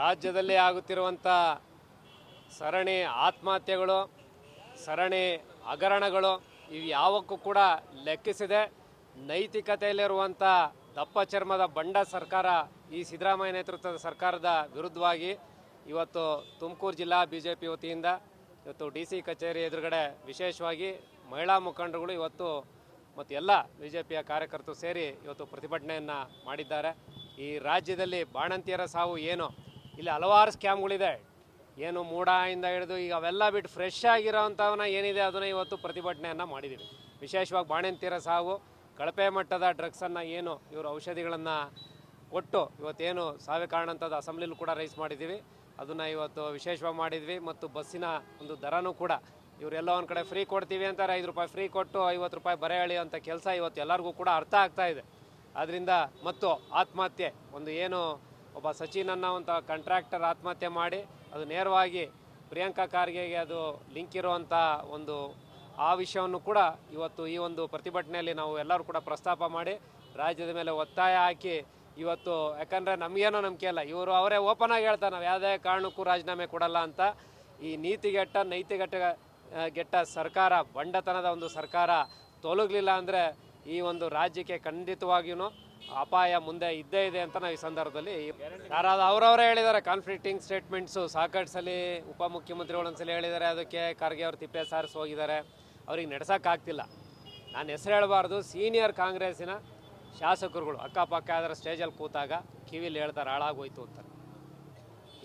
ರಾಜ್ಯದಲ್ಲಿ ಆಗುತ್ತಿರುವಂಥ ಸರಣಿ ಆತ್ಮಹತ್ಯೆಗಳು, ಸರಣಿ ಹಗರಣಗಳು ಇವು ಯಾವಕ್ಕೂ ಕೂಡ ಲೆಕ್ಕಿಸಿದೆ. ನೈತಿಕತೆಯಲ್ಲಿರುವಂಥ ದಪ್ಪ ಚರ್ಮದ ಬಂಡ ಸರ್ಕಾರ ಈ ಸಿದ್ದರಾಮಯ್ಯ ನೇತೃತ್ವದ ಸರ್ಕಾರದ ವಿರುದ್ಧವಾಗಿ ಇವತ್ತು ತುಮಕೂರು ಜಿಲ್ಲಾ ಬಿ ಜೆ ಪಿ ವತಿಯಿಂದ ಇವತ್ತು ಡಿ ಸಿ ಕಚೇರಿ ಎದುರುಗಡೆ ವಿಶೇಷವಾಗಿ ಮಹಿಳಾ ಮುಖಂಡರುಗಳು ಇವತ್ತು ಮತ್ತು ಎಲ್ಲ ಬಿ ಜೆ ಪಿಯ ಕಾರ್ಯಕರ್ತರು ಸೇರಿ ಇವತ್ತು ಪ್ರತಿಭಟನೆಯನ್ನು ಮಾಡಿದ್ದಾರೆ. ಈ ರಾಜ್ಯದಲ್ಲಿ ಬಾಣಂತಿಯರ ಸಾವು ಏನು? ಇಲ್ಲಿ ಹಲವಾರು ಸ್ಕ್ಯಾಮ್ಗಳಿದೆ. ಏನು ಮೂಡಾಯಿಂದ ಹಿಡಿದು ಈಗ ಅವೆಲ್ಲ ಬಿಟ್ಟು ಫ್ರೆಶ್ ಆಗಿರೋವಂಥವನ್ನ ಏನಿದೆ ಅದನ್ನು ಇವತ್ತು ಪ್ರತಿಭಟನೆಯನ್ನು ಮಾಡಿದ್ದೀವಿ ವಿಶೇಷವಾಗಿ ಬಾಣಂತೀರ ಸಾವು, ಕಳಪೆ ಮಟ್ಟದ ಡ್ರಗ್ಸನ್ನು ಏನು ಇವರು ಔಷಧಿಗಳನ್ನು ಕೊಟ್ಟು ಇವತ್ತೇನು ಸಾವಿಗೆ ಕಾರಣಂಥದ್ದು ಅಸೆಂಬ್ಲಿಲೂ ಕೂಡ ರೈಸ್ ಮಾಡಿದ್ದೀವಿ ಅದನ್ನು ಇವತ್ತು ವಿಶೇಷವಾಗಿ ಮಾಡಿದ್ವಿ ಮತ್ತು ಬಸ್ಸಿನ ಒಂದು ದರನೂ ಕೂಡ ಇವರೆಲ್ಲ ಒಂದು ಕಡೆ ಫ್ರೀ ಕೊಡ್ತೀವಿ ಅಂತಾರೆ, ಐದು ರೂಪಾಯಿ ಫ್ರೀ ಕೊಟ್ಟು ಐವತ್ತು ರೂಪಾಯಿ ಬರೆ ಅಂತ ಕೆಲಸ ಇವತ್ತು ಎಲ್ಲರಿಗೂ ಕೂಡ ಅರ್ಥ ಆಗ್ತಾ ಇದೆ. ಆದ್ದರಿಂದ ಮತ್ತು ಆತ್ಮಹತ್ಯೆ ಒಂದು ಏನು ಒಬ್ಬ ಸಚಿನ್ ಅನ್ನೋವಂಥ ಕಾಂಟ್ರಾಕ್ಟರ್ ಆತ್ಮಹತ್ಯೆ ಮಾಡಿ, ಅದು ನೇರವಾಗಿ ಪ್ರಿಯಾಂಕಾ ಖಾರ್ಗೆಗೆ ಅದು ಲಿಂಕ್ ಇರುವಂಥ ಒಂದು ಆ ವಿಷಯವನ್ನು ಕೂಡ ಇವತ್ತು ಈ ಒಂದು ಪ್ರತಿಭಟನೆಯಲ್ಲಿ ನಾವು ಎಲ್ಲರೂ ಕೂಡ ಪ್ರಸ್ತಾಪ ಮಾಡಿ, ರಾಜ್ಯದ ಮೇಲೆ ಒತ್ತಾಯ ಹಾಕಿ ಇವತ್ತು, ಯಾಕಂದರೆ ನಮಗೇನೋ ನಂಬಿಕೆ ಇಲ್ಲ. ಇವರು ಅವರೇ ಓಪನ್ ಆಗಿ ಹೇಳ್ತಾರೆ, ನಾವು ಯಾವುದೇ ಕಾರಣಕ್ಕೂ ರಾಜೀನಾಮೆ ಕೊಡಲ್ಲ ಅಂತ. ಈ ನೀತಿಗೆಟ್ಟ ನೈತಿಗೆಟ್ಟ ಗೆಟ್ಟ ಸರ್ಕಾರ, ಬಂಡತನದ ಒಂದು ಸರ್ಕಾರ ತೊಲಗಲಿಲ್ಲ ಅಂದರೆ ಈ ಒಂದು ರಾಜ್ಯಕ್ಕೆ ಖಂಡಿತವಾಗಿಯೂ ಅಪಾಯ ಮುಂದೆ ಇದ್ದೇ ಇದೆ ಅಂತ ನಾವು ಈ ಸಂದರ್ಭದಲ್ಲಿ ಯಾರಾದ ಅವರವರೇ ಹೇಳಿದ್ದಾರೆ. ಕಾನ್ಫ್ಲಿಕ್ಟಿಂಗ್ ಸ್ಟೇಟ್ಮೆಂಟ್ಸು ಸಾಕಷ್ಟು ಸಲ ಉಪಮುಖ್ಯಮಂತ್ರಿಗಳು ಒಂದ್ಸಲ ಹೇಳಿದ್ದಾರೆ. ಅದಕ್ಕೆ ಖರ್ಗೆ ಅವರು ತಿಪ್ಪೆ ಸಾರಿಸಿ ಹೋಗಿದ್ದಾರೆ. ಅವ್ರಿಗೆ ನಡೆಸೋಕ್ಕಾಗ್ತಿಲ್ಲ. ನಾನು ಹೆಸರು ಹೇಳಬಾರ್ದು. ಸೀನಿಯರ್ ಕಾಂಗ್ರೆಸ್ಸಿನ ಶಾಸಕರುಗಳು ಅಕ್ಕಪಕ್ಕ ಅದರ ಸ್ಟೇಜಲ್ಲಿ ಕೂತಾಗ ಕಿವಿಲಿ ಹೇಳ್ತಾರೆ, ಹಾಳಾಗೋಯ್ತು ಅಂತಾರೆ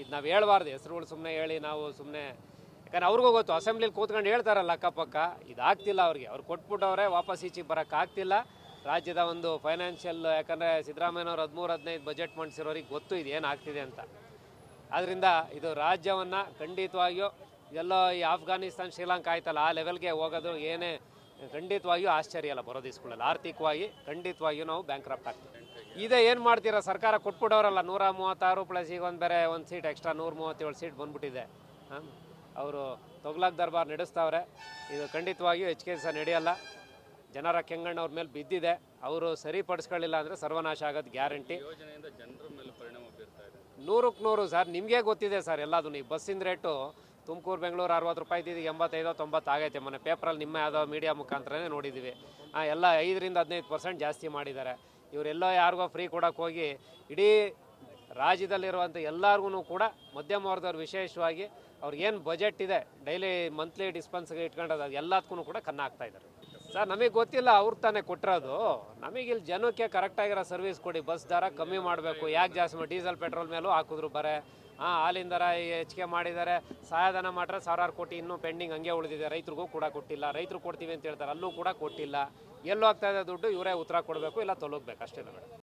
ಇದು ನಾವು ಹೇಳ್ಬಾರ್ದು. ಹೆಸರುಗಳು ಸುಮ್ಮನೆ ಹೇಳಿ ನಾವು ಸುಮ್ಮನೆ ಯಾಕಂದ್ರೆ ಅವ್ರಿಗೂ ಗೊತ್ತು. ಅಸೆಂಬ್ಲಿಲಿ ಕೂತ್ಕೊಂಡು ಹೇಳ್ತಾರಲ್ಲ ಅಕ್ಕಪಕ್ಕ, ಇದಾಗ್ತಿಲ್ಲ ಅವ್ರಿಗೆ. ಅವ್ರು ಕೊಟ್ಬಿಟ್ಟವ್ರೆ ವಾಪಸ್ ಈಚೆಗೆ ಬರೋಕ್ಕಾಗ್ತಿಲ್ಲ. ರಾಜ್ಯದ ಒಂದು ಫೈನಾನ್ಷಿಯಲ್ ಯಾಕಂದರೆ ಸಿದ್ದರಾಮಯ್ಯನವರು ಹದಿಮೂರು, ಹದಿನೈದು ಬಜೆಟ್ ಮಂಡಿಸಿರೋರಿಗೆ ಗೊತ್ತು ಇದು ಏನಾಗ್ತಿದೆ ಅಂತ. ಆದ್ದರಿಂದ ಇದು ರಾಜ್ಯವನ್ನು ಖಂಡಿತವಾಗಿಯೂ ಎಲ್ಲೋ ಈ ಆಫ್ಘಾನಿಸ್ತಾನ್, ಶ್ರೀಲಂಕಾ ಆಯ್ತಲ್ಲ, ಆ ಲೆವೆಲ್ಗೆ ಹೋಗೋದು ಏನೇ ಖಂಡಿತವಾಗಿಯೂ ಆಶ್ಚರ್ಯ ಅಲ್ಲ ಬರೋದಿಸ್ಕೊಳ್ಳಲ್ಲ ಆರ್ಥಿಕವಾಗಿ ಖಂಡಿತವಾಗಿಯೂ ನಾವು ಬ್ಯಾಂಕ್ರಾಫ್ಟ್ ಆಗ್ತೀವಿ. ಇದೇ ಏನು ಮಾಡ್ತೀರಾ? ಸರ್ಕಾರ ಕೊಟ್ಬಿಡೋರಲ್ಲ, ನೂರ ಮೂವತ್ತಾರು ಪ್ಲಸ್ ಈಗ ಒಂದು ಬೇರೆ ಒಂದು ಸೀಟ್ ಎಕ್ಸ್ಟ್ರಾ ನೂರ ಮೂವತ್ತೇಳು ಸೀಟ್ ಬಂದ್ಬಿಟ್ಟಿದೆ. ಹಾಂ? ಅವರು ತೊಗ್ಲಾಕ್ ದರ್ಬಾರ್ ನಡೆಸ್ತವ್ರೆ. ಇದು ಖಂಡಿತವಾಗಿಯೂ ಎಚ್ ಕೆ ನಡೆಯಲ್ಲ. ಜನರ ಕೆಂಗಣ್ಣವ್ರ ಮೇಲೆ ಬಿದ್ದಿದೆ. ಅವರು ಸರಿಪಡಿಸ್ಕೊಳ್ಳಿಲ್ಲ ಅಂದರೆ ಸರ್ವನಾಶ ಆಗೋದು ಗ್ಯಾರಂಟಿ. ನೂರಕ್ಕೆ ನೂರು ಸರ್ ನಿಮಗೆ ಗೊತ್ತಿದೆ ಸರ್ ಎಲ್ಲದು ನೀವು ಬಸ್ಸಿನ ರೇಟು ತುಮಕೂರು ಬೆಂಗಳೂರು ಅರವತ್ತು ರೂಪಾಯಿ ಇದ್ದಿದ್ದು ಎಂಬತ್ತೈದೋ ತೊಂಬತ್ತು ಆಗೈತೆ. ಮೊನ್ನೆ ಪೇಪರಲ್ಲಿ ನಿಮ್ಮ ಯಾವುದೋ ಮೀಡಿಯಾ ಮುಖಾಂತರನೇ ನೋಡಿದ್ದೀವಿ. ಹಾಂ ಎಲ್ಲ ಐದರಿಂದ ಹದಿನೈದು ಪರ್ಸೆಂಟ್ ಜಾಸ್ತಿ ಮಾಡಿದ್ದಾರೆ. ಇವರೆಲ್ಲೋ ಯಾರಿಗೋ ಫ್ರೀ ಕೊಡೋಕೆ ಹೋಗಿ ಇಡೀ ರಾಜ್ಯದಲ್ಲಿರುವಂಥ ಎಲ್ಲರಿಗೂ ಕೂಡ ಮಧ್ಯಮ ವರ್ಗದವ್ರು ವಿಶೇಷವಾಗಿ ಅವ್ರಿಗೇನು ಬಜೆಟ್ ಇದೆ ಡೈಲಿ ಮಂತ್ಲಿ ಡಿಸ್ಪೆನ್ಸ್ಗೆ ಇಟ್ಕೊಂಡು ಅದು ಎಲ್ಲದಕ್ಕೂ ಕೂಡ ಕನ್ನ ಹಾಕ್ತಾ ಇದ್ದಾರೆ. ಸರ್, ನಮಗೆ ಗೊತ್ತಿಲ್ಲ, ಅವ್ರು ತಾನೇ ಕೊಟ್ಟಿರೋದು ನಮಗೆ ಇಲ್ಲಿ ಜನಕ್ಕೆ ಕರೆಕ್ಟಾಗಿರೋ ಸರ್ವಿಸ್ ಕೊಡಿ. ಬಸ್ ದರ ಕಮ್ಮಿ ಮಾಡಬೇಕು. ಯಾಕೆ ಜಾಸ್ತಿ ಡೀಸೆಲ್, ಪೆಟ್ರೋಲ್ ಮೇಲೂ ಹಾಕಿದ್ರು ಬರೇ. ಹಾಂ ಹಾಲಿನ ದರ ಹೆಚ್ಚಿಗೆ ಮಾಡಿದ್ದಾರೆ ಸಹಾಯಧನ ಮಾಡ್ರೆ ಸಾವಿರಾರು ಕೋಟಿ ಇನ್ನೂ ಪೆಂಡಿಂಗ್ ಹಂಗೆ ಉಳಿದಿದೆ. ರೈತರಿಗೂ ಕೂಡ ಕೊಟ್ಟಿಲ್ಲ. ರೈತರು ಕೊಡ್ತೀವಿ ಅಂತ ಹೇಳ್ತಾರೆ. ಅಲ್ಲೂ ಕೂಡ ಕೊಟ್ಟಿಲ್ಲ. ಎಲ್ಲೂ ಆಗ್ತಾ ಇದೆ ದುಡ್ಡು, ಇವರೇ ಉತ್ತರ ಕೊಡಬೇಕು, ಇಲ್ಲ ತೊಲಗಬೇಕು. ಅಷ್ಟೇ ಮೇಡಮ್.